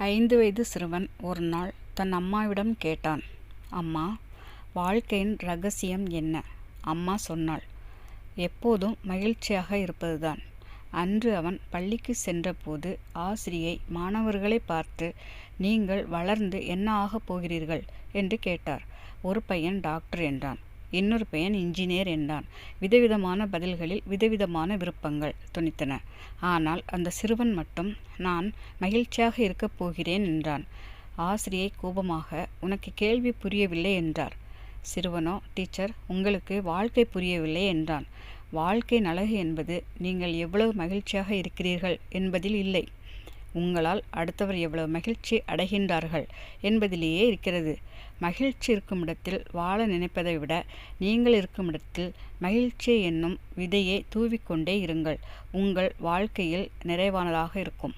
ஐந்து வயது சிறுவன் ஒரு நாள் தன் அம்மாவிடம் கேட்டான். அம்மா வாழ்க்கையின் ரகசியம் என்ன? அம்மா சொன்னாள். எப்போதும் மகிழ்ச்சியாக இருப்பதுதான். அன்று அவன் பள்ளிக்கு சென்றபோது ஆசிரியை மாணவர்களை பார்த்து நீங்கள் வளர்ந்து என்ன ஆகப் போகிறீர்கள்? என்று கேட்டார். ஒரு பையன் டாக்டர் என்றான். இன்னொரு பையன் இன்ஜினியர் என்றான். விதவிதமான பதில்களில் விதவிதமான விருப்பங்கள் துணித்தன. ஆனால் அந்த சிறுவன் மட்டும் நான் மகிழ்ச்சியாக இருக்கப் போகிறேன் என்றான். ஆசிரியை கோபமாக உனக்கு கேள்வி புரியவில்லை என்றார். சிறுவனோ டீச்சர் உங்களுக்கு வாழ்க்கை புரியவில்லை என்றான். வாழ்க்கை நலகு என்பது நீங்கள் எவ்வளவு மகிழ்ச்சியாக இருக்கிறீர்கள் என்பதில் இல்லை. உங்களால் அடுத்தவர் எவ்வளவு மகிழ்ச்சி அடைகின்றார்கள் என்பதிலேயே இருக்கிறது. மகிழ்ச்சி இருக்கும் இடத்தில் வாழ நினைப்பதை விட நீங்கள் இருக்கும் இடத்தில் மகிழ்ச்சி என்னும் விதையை தூவிக்கொண்டே இருங்கள். உங்கள் வாழ்க்கையில் நிறைவானதாக இருக்கும்.